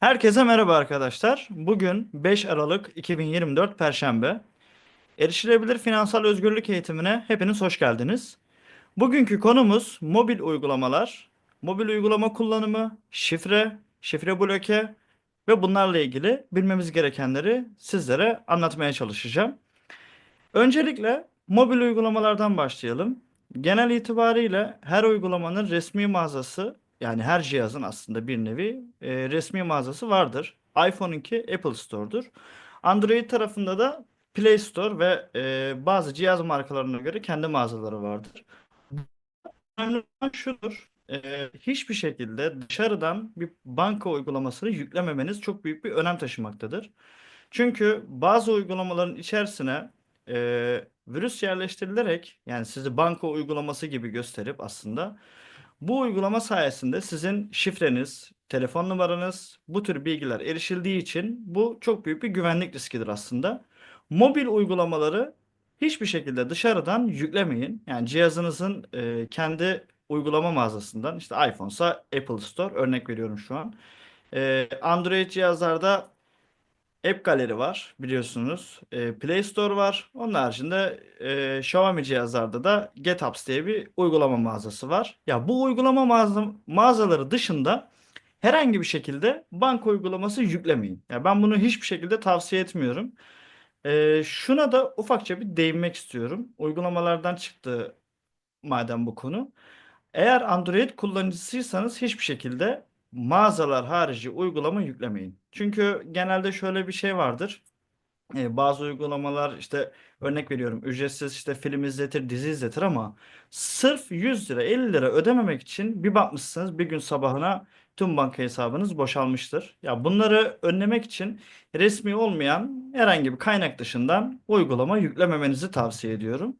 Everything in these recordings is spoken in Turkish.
Herkese merhaba arkadaşlar. Bugün 5 Aralık 2024 Perşembe. Erişilebilir finansal özgürlük eğitimine hepiniz hoş geldiniz. Bugünkü konumuz mobil uygulamalar, mobil uygulama kullanımı, şifre, şifre bloke ve bunlarla ilgili bilmemiz gerekenleri sizlere anlatmaya çalışacağım. Öncelikle mobil uygulamalardan başlayalım. Genel itibariyle her uygulamanın resmi mağazası yani her cihazın aslında bir nevi e, resmi mağazası vardır. iPhone'unki Apple Store'dur. Android tarafında da Play Store ve e, bazı cihaz markalarına göre kendi mağazaları vardır. Önemli olan şudur. e, hiçbir şekilde dışarıdan bir banka uygulamasını yüklememeniz çok büyük bir önem taşımaktadır. Çünkü bazı uygulamaların içerisine e, virüs yerleştirilerek yani sizi banka uygulaması gibi gösterip aslında bu uygulama sayesinde sizin şifreniz, telefon numaranız, bu tür bilgiler erişildiği için bu çok büyük bir güvenlik riskidir aslında. Mobil uygulamaları hiçbir şekilde dışarıdan yüklemeyin. Yani cihazınızın e, kendi uygulama mağazasından işte iPhone'sa Apple Store örnek veriyorum şu an. E, Android cihazlarda App Gallery var biliyorsunuz. E, Play Store var. Onun haricinde e, Xiaomi cihazlarda da GetApps diye bir uygulama mağazası var. Ya bu uygulama mağaza, mağazaları dışında herhangi bir şekilde banka uygulaması yüklemeyin. Ya ben bunu hiçbir şekilde tavsiye etmiyorum. E, şuna da ufakça bir değinmek istiyorum. Uygulamalardan çıktı madem bu konu. Eğer Android kullanıcısıysanız hiçbir şekilde mağazalar harici uygulama yüklemeyin. Çünkü genelde şöyle bir şey vardır. Ee, bazı uygulamalar işte örnek veriyorum ücretsiz işte film izletir, dizi izletir ama sırf 100 lira 50 lira ödememek için bir bakmışsınız bir gün sabahına tüm banka hesabınız boşalmıştır. Ya bunları önlemek için resmi olmayan herhangi bir kaynak dışından uygulama yüklememenizi tavsiye ediyorum.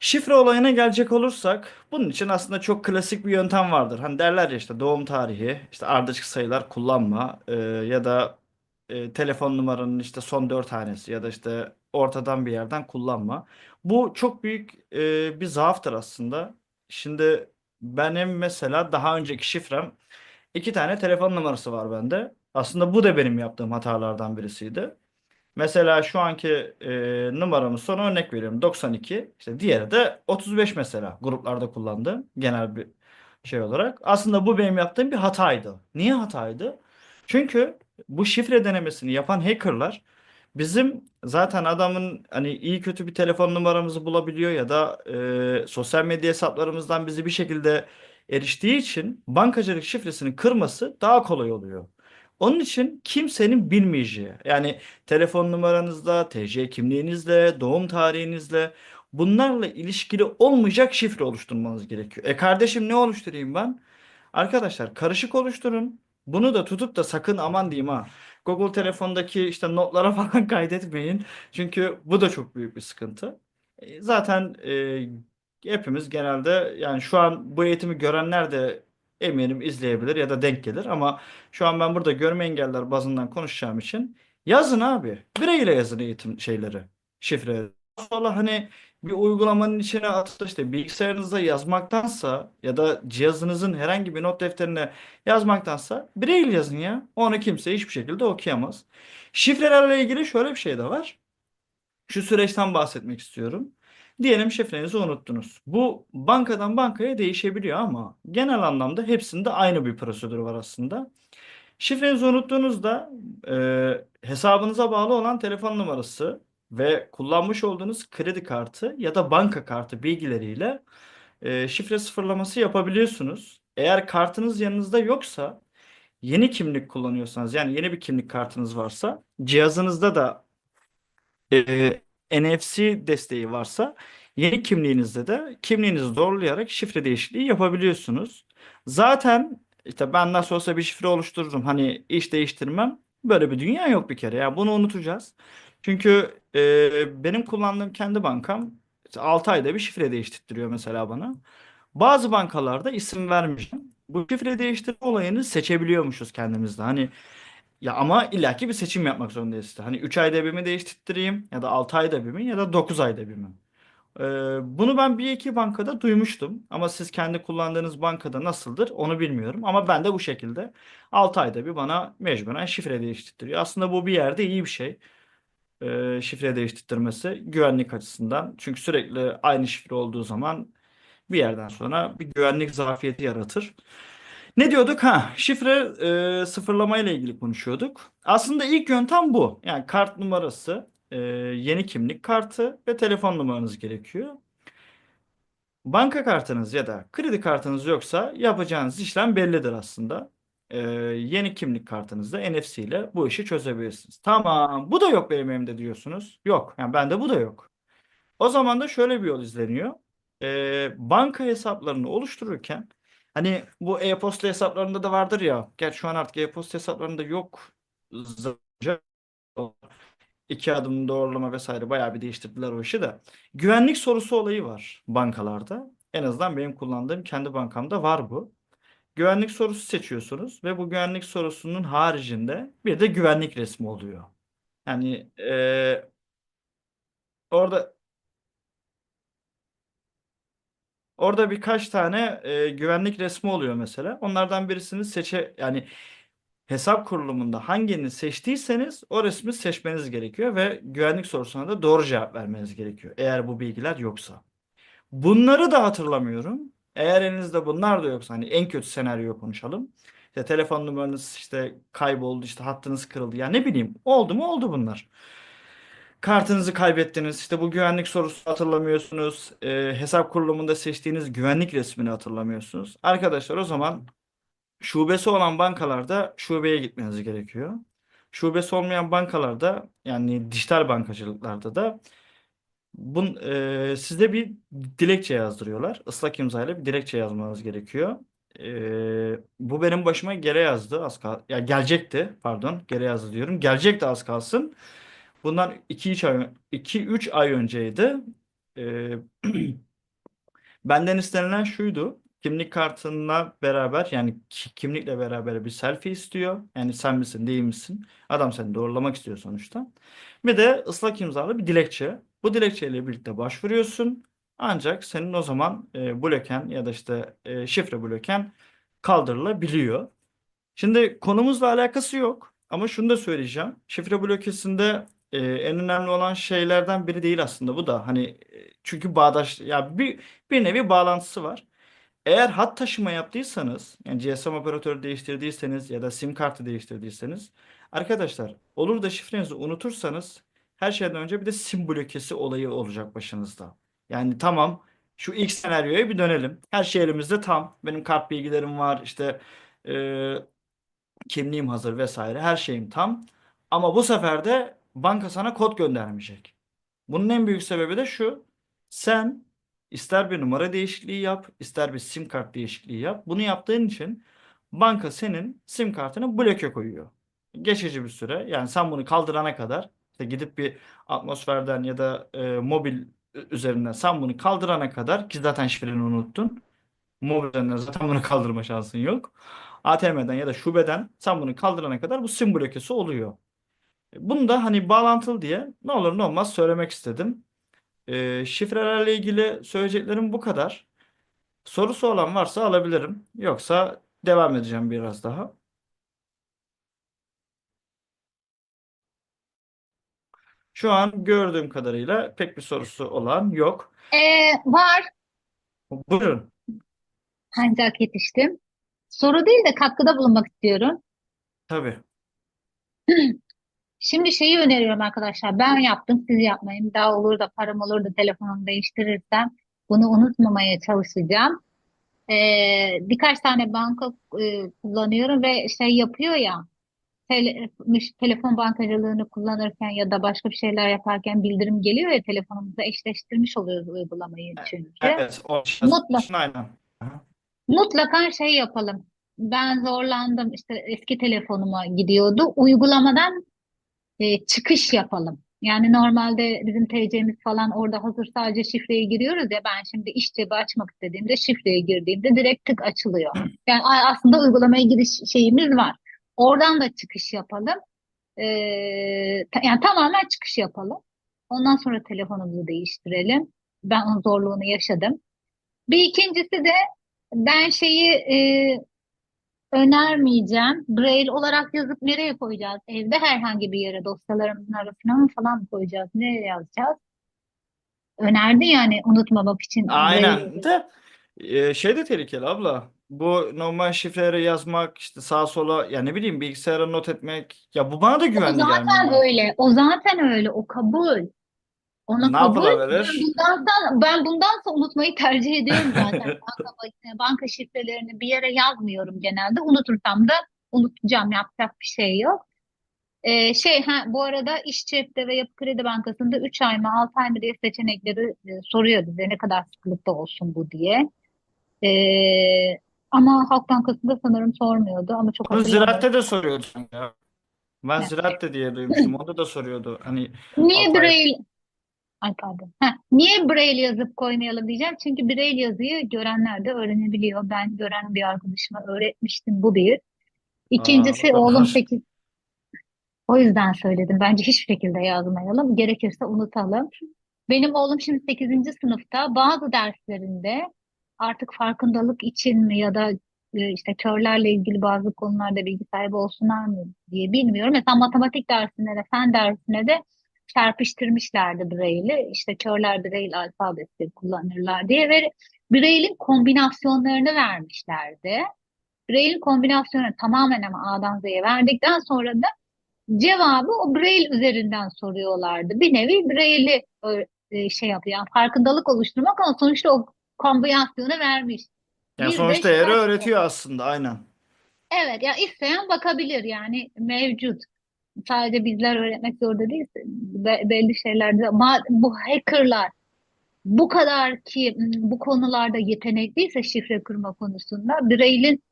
Şifre olayına gelecek olursak bunun için aslında çok klasik bir yöntem vardır. Hani derler ya işte doğum tarihi, işte ardışık sayılar kullanma e, ya da e, telefon numaranın işte son dört hanesi ya da işte ortadan bir yerden kullanma. Bu çok büyük e, bir zaaftır aslında. Şimdi benim mesela daha önceki şifrem iki tane telefon numarası var bende. Aslında bu da benim yaptığım hatalardan birisiydi. Mesela şu anki e, numaramın sonu örnek veriyorum 92. İşte diğeri de 35 mesela gruplarda kullandığım genel bir şey olarak. Aslında bu benim yaptığım bir hataydı. Niye hataydı? Çünkü bu şifre denemesini yapan hackerlar bizim zaten adamın hani iyi kötü bir telefon numaramızı bulabiliyor ya da e, sosyal medya hesaplarımızdan bizi bir şekilde eriştiği için bankacılık şifresini kırması daha kolay oluyor. Onun için kimsenin bilmeyeceği yani telefon numaranızla, TC kimliğinizle, doğum tarihinizle bunlarla ilişkili olmayacak şifre oluşturmanız gerekiyor. E kardeşim ne oluşturayım ben? Arkadaşlar karışık oluşturun. Bunu da tutup da sakın aman diyeyim ha. Google telefondaki işte notlara falan kaydetmeyin. Çünkü bu da çok büyük bir sıkıntı. E, Zaten e, hepimiz genelde yani şu an bu eğitimi görenler de eminim izleyebilir ya da denk gelir ama şu an ben burada görme engeller bazından konuşacağım için yazın abi. Bireyle yazın eğitim şeyleri, şifreleri. Sonra hani bir uygulamanın içine atıp işte bilgisayarınızda yazmaktansa ya da cihazınızın herhangi bir not defterine yazmaktansa bireyle yazın ya. Onu kimse hiçbir şekilde okuyamaz. Şifrelerle ilgili şöyle bir şey de var. Şu süreçten bahsetmek istiyorum. Diyelim şifrenizi unuttunuz. Bu bankadan bankaya değişebiliyor ama genel anlamda hepsinde aynı bir prosedür var aslında. Şifrenizi unuttuğunuzda e, hesabınıza bağlı olan telefon numarası ve kullanmış olduğunuz kredi kartı ya da banka kartı bilgileriyle e, şifre sıfırlaması yapabiliyorsunuz. Eğer kartınız yanınızda yoksa yeni kimlik kullanıyorsanız yani yeni bir kimlik kartınız varsa cihazınızda da e, NFC desteği varsa yeni kimliğinizde de kimliğinizi doğrulayarak şifre değişikliği yapabiliyorsunuz. Zaten işte ben nasıl olsa bir şifre oluştururum. Hani iş değiştirmem. Böyle bir dünya yok bir kere ya. Bunu unutacağız. Çünkü e, benim kullandığım kendi bankam işte 6 ayda bir şifre değiştirtiyor mesela bana. Bazı bankalarda isim vermişim. Bu şifre değiştirme olayını seçebiliyormuşuz kendimizde. Hani ya ama illaki bir seçim yapmak zorundayız. Hani 3 ayda bir mi değiştireyim ya da 6 ayda bir mi ya da 9 ayda bir mi? Ee, bunu ben bir iki bankada duymuştum ama siz kendi kullandığınız bankada nasıldır onu bilmiyorum. Ama ben de bu şekilde 6 ayda bir bana mecburen şifre değiştiriyor. Aslında bu bir yerde iyi bir şey. Ee, şifre değiştirmesi güvenlik açısından. Çünkü sürekli aynı şifre olduğu zaman bir yerden sonra bir güvenlik zafiyeti yaratır. Ne diyorduk? Ha, şifre e, sıfırlama ile ilgili konuşuyorduk. Aslında ilk yöntem bu. Yani kart numarası, e, yeni kimlik kartı ve telefon numaranız gerekiyor. Banka kartınız ya da kredi kartınız yoksa yapacağınız işlem bellidir aslında. E, yeni kimlik kartınızda NFC ile bu işi çözebilirsiniz. Tamam, bu da yok benim elimde diyorsunuz. Yok, yani bende bu da yok. O zaman da şöyle bir yol izleniyor. Ee, banka hesaplarını oluştururken hani bu e-posta hesaplarında da vardır ya. Gerçi şu an artık e-posta hesaplarında yok. İki adım doğrulama vesaire bayağı bir değiştirdiler o işi de. Güvenlik sorusu olayı var bankalarda. En azından benim kullandığım kendi bankamda var bu. Güvenlik sorusu seçiyorsunuz ve bu güvenlik sorusunun haricinde bir de güvenlik resmi oluyor. Yani e, orada Orada birkaç tane e, güvenlik resmi oluyor mesela. Onlardan birisini seçe yani hesap kurulumunda hangini seçtiyseniz o resmi seçmeniz gerekiyor ve güvenlik sorusuna da doğru cevap vermeniz gerekiyor. Eğer bu bilgiler yoksa. Bunları da hatırlamıyorum. Eğer elinizde bunlar da yoksa hani en kötü senaryoyu konuşalım. İşte telefon numaranız işte kayboldu, işte hattınız kırıldı. Ya ne bileyim oldu mu oldu bunlar. Kartınızı kaybettiniz. İşte bu güvenlik sorusu hatırlamıyorsunuz. Ee, hesap kurulumunda seçtiğiniz güvenlik resmini hatırlamıyorsunuz. Arkadaşlar o zaman şubesi olan bankalarda şubeye gitmeniz gerekiyor. Şubesi olmayan bankalarda yani dijital bankacılıklarda da bun, e, sizde bir dilekçe yazdırıyorlar. Islak imzayla bir dilekçe yazmanız gerekiyor. E, bu benim başıma gele yazdı az kal ya gelecekti pardon gele yazdı diyorum. Gelecekti az kalsın. Bundan 2-3 ay 2-3 ay önceydi. Ee, benden istenilen şuydu. Kimlik kartınla beraber yani ki- kimlikle beraber bir selfie istiyor. Yani sen misin değil misin? Adam seni doğrulamak istiyor sonuçta. Bir de ıslak imzalı bir dilekçe. Bu dilekçeyle birlikte başvuruyorsun. Ancak senin o zaman e, bloken ya da işte e, şifre bloken kaldırılabiliyor. Şimdi konumuzla alakası yok ama şunu da söyleyeceğim. Şifre blokesinde e, en önemli olan şeylerden biri değil aslında bu da. Hani e, çünkü bağdaş ya bir bir nevi bağlantısı var. Eğer hat taşıma yaptıysanız, yani GSM operatörü değiştirdiyseniz ya da sim kartı değiştirdiyseniz arkadaşlar olur da şifrenizi unutursanız her şeyden önce bir de sim blokesi olayı olacak başınızda. Yani tamam şu ilk senaryoya bir dönelim. Her şey elimizde tam. Benim kart bilgilerim var işte e, kimliğim hazır vesaire her şeyim tam. Ama bu sefer de banka sana kod göndermeyecek. Bunun en büyük sebebi de şu. Sen ister bir numara değişikliği yap, ister bir sim kart değişikliği yap. Bunu yaptığın için banka senin sim kartını bloke koyuyor. Geçici bir süre. Yani sen bunu kaldırana kadar işte gidip bir atmosferden ya da e, mobil üzerinden sen bunu kaldırana kadar ki zaten şifreni unuttun. Mobil üzerinden zaten bunu kaldırma şansın yok. ATM'den ya da şubeden sen bunu kaldırana kadar bu sim blokesi oluyor. Bunu da hani bağlantılı diye ne olur ne olmaz söylemek istedim. Ee, şifrelerle ilgili söyleyeceklerim bu kadar. Sorusu olan varsa alabilirim. Yoksa devam edeceğim biraz daha. Şu an gördüğüm kadarıyla pek bir sorusu olan yok. Ee, var Buyurun. ancak yetiştim. Soru değil de katkıda bulunmak istiyorum. Tabii. Şimdi şeyi öneriyorum arkadaşlar. Ben yaptım, siz yapmayın. Daha olur da param olur da telefonumu değiştirirsem bunu unutmamaya çalışacağım. Ee, birkaç tane banka e, kullanıyorum ve şey yapıyor ya tele- telefon bankacılığını kullanırken ya da başka bir şeyler yaparken bildirim geliyor ya telefonumuza eşleştirmiş oluyoruz uygulamayı çünkü. Evet. O Mutlaka. aynen. Mutlaka şey yapalım. Ben zorlandım işte eski telefonuma gidiyordu. Uygulamadan e, çıkış yapalım. Yani normalde bizim TC'miz falan orada hazır sadece şifreye giriyoruz ya ben şimdi iş cebi açmak istediğimde şifreye girdiğimde direkt tık açılıyor. Yani aslında uygulamaya giriş şeyimiz var. Oradan da çıkış yapalım. Ee, yani tamamen çıkış yapalım. Ondan sonra telefonumuzu değiştirelim. Ben onun zorluğunu yaşadım. Bir ikincisi de ben şeyi e, önermeyeceğim. Braille olarak yazıp nereye koyacağız? Evde herhangi bir yere dosyalarımızın arasına mı falan koyacağız? Nereye yazacağız? Önerdi yani unutmamak için. Aynen de e, şey de tehlikeli abla. Bu normal şifreleri yazmak işte sağa sola ya ne bileyim bilgisayara not etmek ya bu bana da O güvenli zaten gelmiyor. öyle. O zaten öyle. O kabul. Ona Ne yapılabilir? bundan ben bundan sonra unutmayı tercih ediyorum zaten. Banka, banka şifrelerini bir yere yazmıyorum genelde. Unutursam da unutacağım. Yapacak bir şey yok. Ee, şey ha bu arada İş Cep'te ve Yapı Kredi Bankası'nda 3 ay mı 6 ay mı diye seçenekleri e, soruyor bize ne kadar sıklıkta olsun bu diye. Ee, ama Halk Bankası'nda sanırım sormuyordu ama çok Bunu. Ziraat'te de soruyordu ya. Ben Ne? Ziraat'te diye duymuştum. Onda da soruyordu. Hani Niye 6 ay pardon. Heh, niye Braille yazıp koymayalım diyeceğim. Çünkü Braille yazıyı görenler de öğrenebiliyor. Ben gören bir arkadaşıma öğretmiştim. Bu bir. Aa, İkincisi o oğlum kadar. 8. O yüzden söyledim. Bence hiçbir şekilde yazmayalım. Gerekirse unutalım. Benim oğlum şimdi 8. sınıfta bazı derslerinde artık farkındalık için mi ya da e, işte körlerle ilgili bazı konularda bilgi sahibi olsunlar mı diye bilmiyorum. Mesela matematik dersine de fen dersine de çarpıştırmışlardı Braille'i. İşte körler Braille alfabesi kullanırlar diye ve Braille'in kombinasyonlarını vermişlerdi. Braille'in kombinasyonu tamamen ama A'dan Z'ye verdikten sonra da cevabı o Braille üzerinden soruyorlardı. Bir nevi Braille'i ö- e, şey yapıyor. Yani farkındalık oluşturmak ama sonuçta o kombinasyonu vermiş. Yani Bir sonuçta yeri öğretiyor aslında aynen. Evet ya isteyen bakabilir yani mevcut. Sadece bizler öğretmek zorunda değil. Be- belli şeylerde bu hackerlar bu kadar ki m, bu konularda yetenekliyse şifre kırma konusunda Braille'in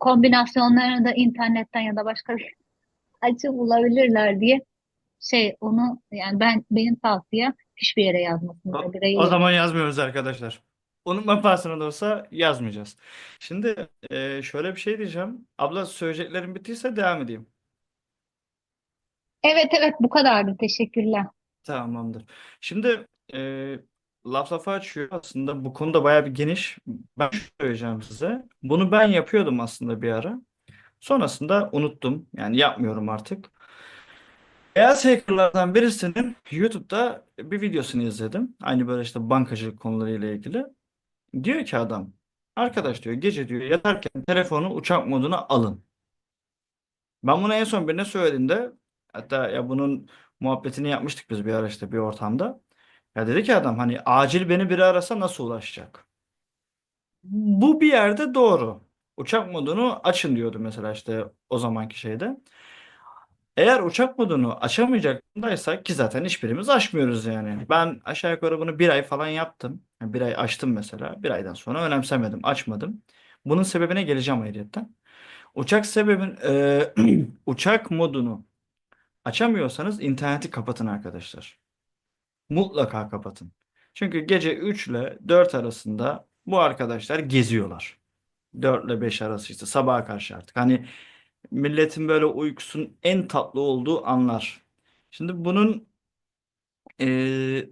kombinasyonlarını da internetten ya da başka bir açıp bulabilirler diye şey onu yani ben benim tavsiyem hiçbir yere yazmasınlar O, o Braille. zaman yazmıyoruz arkadaşlar. Unutma pahasına da olsa yazmayacağız. Şimdi e, şöyle bir şey diyeceğim. Abla söyleyeceklerim bittiyse devam edeyim. Evet evet bu kadardı. Teşekkürler. Tamamdır. Şimdi e, laf lafa açıyor. Aslında bu konuda bayağı bir geniş. Ben şunu söyleyeceğim size. Bunu ben yapıyordum aslında bir ara. Sonrasında unuttum. Yani yapmıyorum artık. Beyaz hackerlardan birisinin YouTube'da bir videosunu izledim. Aynı böyle işte bankacılık konularıyla ilgili. Diyor ki adam, arkadaş diyor gece diyor yatarken telefonu uçak moduna alın. Ben bunu en son birine söylediğimde hatta ya bunun muhabbetini yapmıştık biz bir ara işte bir ortamda. Ya dedi ki adam hani acil beni biri arasa nasıl ulaşacak? Bu bir yerde doğru. Uçak modunu açın diyordu mesela işte o zamanki şeyde. Eğer uçak modunu açamayacaksak ki zaten hiçbirimiz açmıyoruz yani. Ben aşağı yukarı bunu bir ay falan yaptım. Yani bir ay açtım mesela. Bir aydan sonra önemsemedim, açmadım. Bunun sebebine geleceğim ayrıyetten. Uçak sebebin e, uçak modunu açamıyorsanız interneti kapatın arkadaşlar. Mutlaka kapatın. Çünkü gece 3 ile 4 arasında bu arkadaşlar geziyorlar. 4 ile 5 arası işte sabaha karşı artık. Hani milletin böyle uykusunun en tatlı olduğu anlar. Şimdi bunun eee,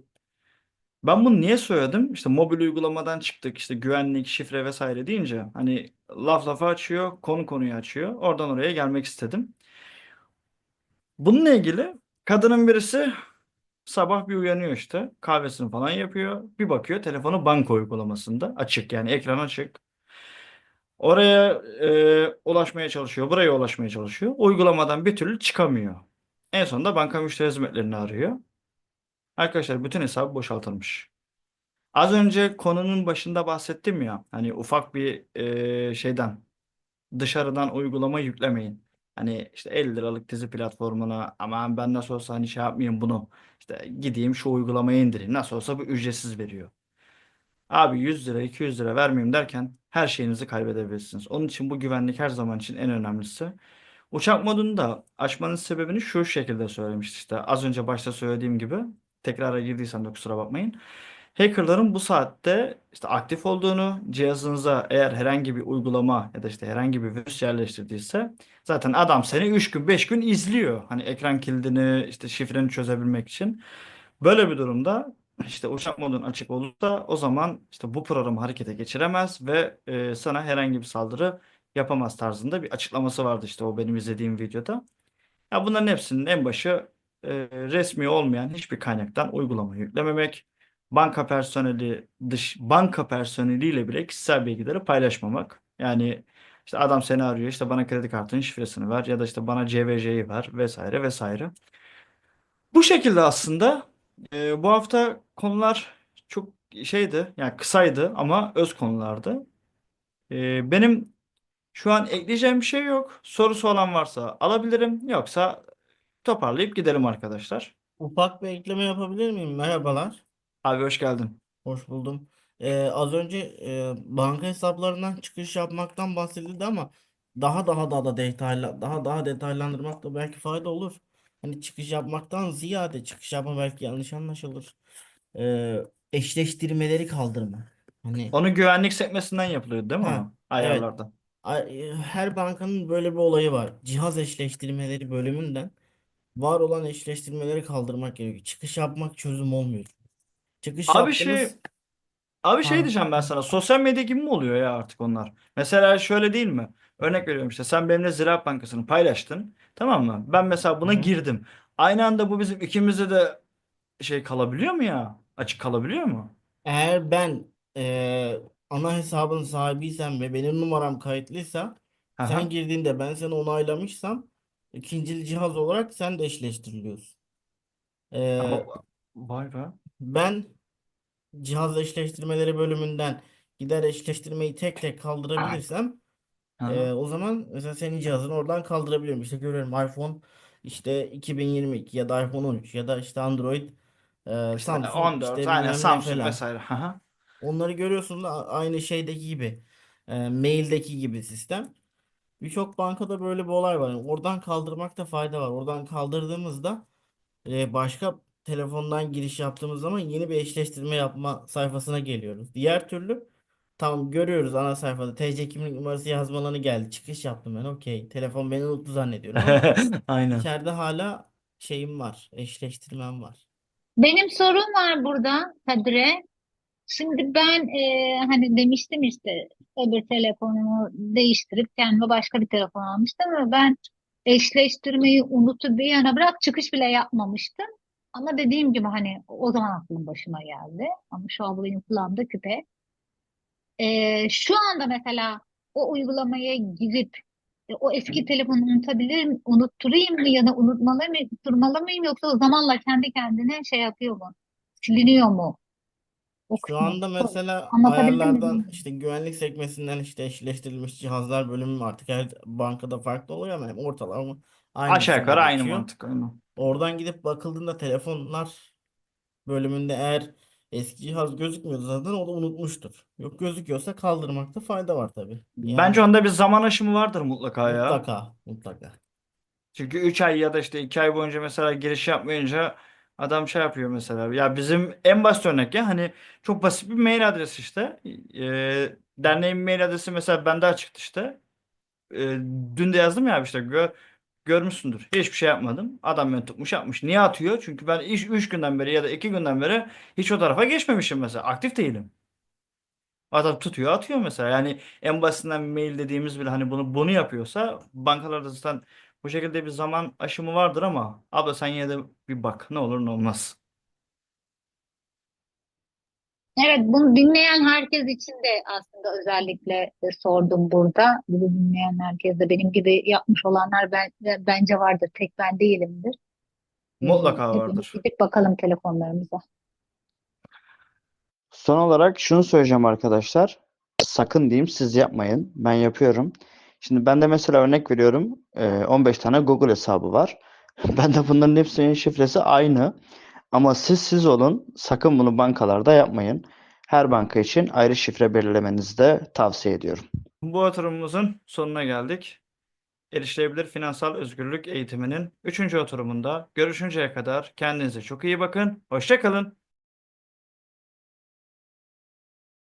ben bunu niye söyledim? İşte mobil uygulamadan çıktık işte güvenlik, şifre vesaire deyince hani laf lafa açıyor, konu konuyu açıyor. Oradan oraya gelmek istedim. Bununla ilgili kadının birisi sabah bir uyanıyor işte kahvesini falan yapıyor. Bir bakıyor telefonu banka uygulamasında açık yani ekran açık. Oraya e, ulaşmaya çalışıyor, buraya ulaşmaya çalışıyor. Uygulamadan bir türlü çıkamıyor. En sonunda banka müşteri hizmetlerini arıyor. Arkadaşlar bütün hesabı boşaltılmış. Az önce konunun başında bahsettim ya, hani ufak bir e, şeyden dışarıdan uygulama yüklemeyin. Hani işte 50 liralık dizi platformuna aman ben nasıl olsa hani şey yapmayayım bunu. İşte gideyim şu uygulamayı indireyim. Nasıl olsa bu ücretsiz veriyor. Abi 100 lira 200 lira vermeyeyim derken her şeyinizi kaybedebilirsiniz. Onun için bu güvenlik her zaman için en önemlisi. Uçak modunu da açmanın sebebini şu şekilde söylemişti işte. Az önce başta söylediğim gibi. Tekrara girdiysem de kusura bakmayın. Hackerların bu saatte işte aktif olduğunu, cihazınıza eğer herhangi bir uygulama ya da işte herhangi bir virüs yerleştirdiyse zaten adam seni 3 gün 5 gün izliyor. Hani ekran kilidini işte şifreni çözebilmek için. Böyle bir durumda işte uçak modun açık olursa o zaman işte bu programı harekete geçiremez ve e, sana herhangi bir saldırı yapamaz tarzında bir açıklaması vardı işte o benim izlediğim videoda. Ya bunların hepsinin en başı e, resmi olmayan hiçbir kaynaktan uygulama yüklememek, banka personeli dış banka personeliyle bile kişisel bilgileri paylaşmamak. Yani işte adam seni arıyor işte bana kredi kartının şifresini ver ya da işte bana CVC'yi ver vesaire vesaire. Bu şekilde aslında e, bu hafta konular çok şeydi yani kısaydı ama öz konulardı. E, benim şu an ekleyeceğim bir şey yok. Sorusu olan varsa alabilirim. Yoksa toparlayıp gidelim arkadaşlar. Ufak bir ekleme yapabilir miyim? Merhabalar. Abi hoş geldin. Hoş buldum. Ee, az önce e, banka hesaplarından çıkış yapmaktan bahsedildi ama daha daha daha da detaylı daha daha detaylandırmak da belki fayda olur. Hani çıkış yapmaktan ziyade çıkış yapma belki yanlış anlaşılır. Ee, eşleştirmeleri kaldırma. Hani Onu güvenlik sekmesinden yapılıyor değil mi? ha o? evet. Ayarlarda. Ay- e, Her bankanın böyle bir olayı var. Cihaz eşleştirmeleri bölümünden var olan eşleştirmeleri kaldırmak gerekiyor. Çıkış yapmak çözüm olmuyor. Çıkış Abi şey yaptınız. abi şey Ha. diyeceğim ben sana. Sosyal medya gibi mi oluyor ya artık onlar? Mesela şöyle değil mi? Örnek veriyorum işte sen benimle Ziraat Bankası'nı paylaştın. Tamam mı? Ben mesela Hı buna hı. girdim. Aynı anda bu bizim ikimizde de şey kalabiliyor mu ya? Açık kalabiliyor mu? Eğer ben eee, ana hesabın sahibiysem ve benim numaram kayıtlıysa sen Aha. girdiğinde ben seni onaylamışsam ikinci cihaz olarak sen de eşleştiriliyorsun. Eee, Ama vay be. Ben cihaz eşleştirmeleri bölümünden gider eşleştirmeyi tek tek kaldırabilirsem Aha. o zaman mesela senin cihazını oradan kaldırabiliyorum. İşte görüyorum iPhone işte 2022 ya da iPhone 13 ya da işte Android eee, İşte Samsung 14 işte aynen bilmem ne Samsung falan. vesaire. Aha. Onları görüyorsun da a- aynı şeydeki gibi. e, maildeki gibi sistem. Birçok bankada böyle bir olay var. Yani oradan kaldırmakta fayda var. Oradan kaldırdığımızda e, başka telefondan giriş yaptığımız zaman yeni bir eşleştirme yapma sayfasına geliyoruz. Diğer türlü tam görüyoruz ana sayfada TC kimlik numarası yazmalarını geldi. Çıkış yaptım ben. Okey. Telefon beni unuttu zannediyorum ama Aynen. içeride hala şeyim var. Eşleştirmem var. Benim sorum var burada Kadir'e. Şimdi ben e, hani demiştim işte öbür telefonumu değiştirip kendime başka bir telefon almıştım ama ben eşleştirmeyi unutup bir yana bırak çıkış bile yapmamıştım. Ama dediğim gibi hani o zaman aklım başıma geldi. Ama şu an bu benim kulağımda küpe. E, şu anda mesela o uygulamaya girip e, o eski telefonu unutabilir mi, unutturayım mı ya da unutmalı mı, unutturmalı mıyım yoksa zamanla kendi kendine şey yapıyor mu? Siliniyor mu? O Şu kısmı. anda mesela Anlatabildim mi ayarlardan bilmiyorum. işte güvenlik sekmesinden işte eşleştirilmiş cihazlar bölümü artık her bankada farklı oluyor ama ortalama aynı Aşağı isimle yukarı aynı geçiyor. mantık. Aynen. Oradan gidip bakıldığında telefonlar bölümünde eğer eski cihaz gözükmüyorsa zaten o da unutmuştur. Yok gözüküyorsa kaldırmakta fayda var tabii. Bence Yani onda bir zaman aşımı vardır mutlaka ya. mutlaka mutlaka. Çünkü 3 ay ya da işte 2 ay boyunca mesela giriş yapmayınca adam şey yapıyor mesela. Ya bizim en basit örnek ya hani çok basit bir mail adresi işte. Ee, derneğin mail adresi mesela bende açıktı işte. Ee, dün de yazdım ya abi işte gör, görmüşsündür. Hiçbir şey yapmadım. Adam beni tutmuş yapmış. Niye atıyor? Çünkü ben 3 günden beri ya da 2 günden beri hiç o tarafa geçmemişim mesela. Aktif değilim. Adam tutuyor atıyor mesela. Yani en basitinden mail dediğimiz bile hani bunu bunu yapıyorsa bankalarda zaten bu şekilde bir zaman aşımı vardır ama abla sen yine de bir bak ne olur ne olmaz. Evet, bunu dinleyen herkes için de aslında özellikle e, sordum burada. Bunu dinleyen herkes de benim gibi yapmış olanlar ben, bence vardır. Tek ben değilimdir. Mutlaka vardır. gidip bakalım telefonlarımıza. Son olarak şunu söyleyeceğim arkadaşlar. Sakın diyeyim siz yapmayın. Ben yapıyorum. Şimdi ben de mesela örnek veriyorum. Ee, 15 tane Google hesabı var. Ben de bunların hepsinin şifresi aynı. Ama siz siz olun. Sakın bunu bankalarda yapmayın. Her banka için ayrı şifre belirlemenizi de tavsiye ediyorum. Bu oturumumuzun sonuna geldik. Erişilebilir finansal özgürlük eğitiminin 3. oturumunda görüşünceye kadar kendinize çok iyi bakın. Hoşça kalın.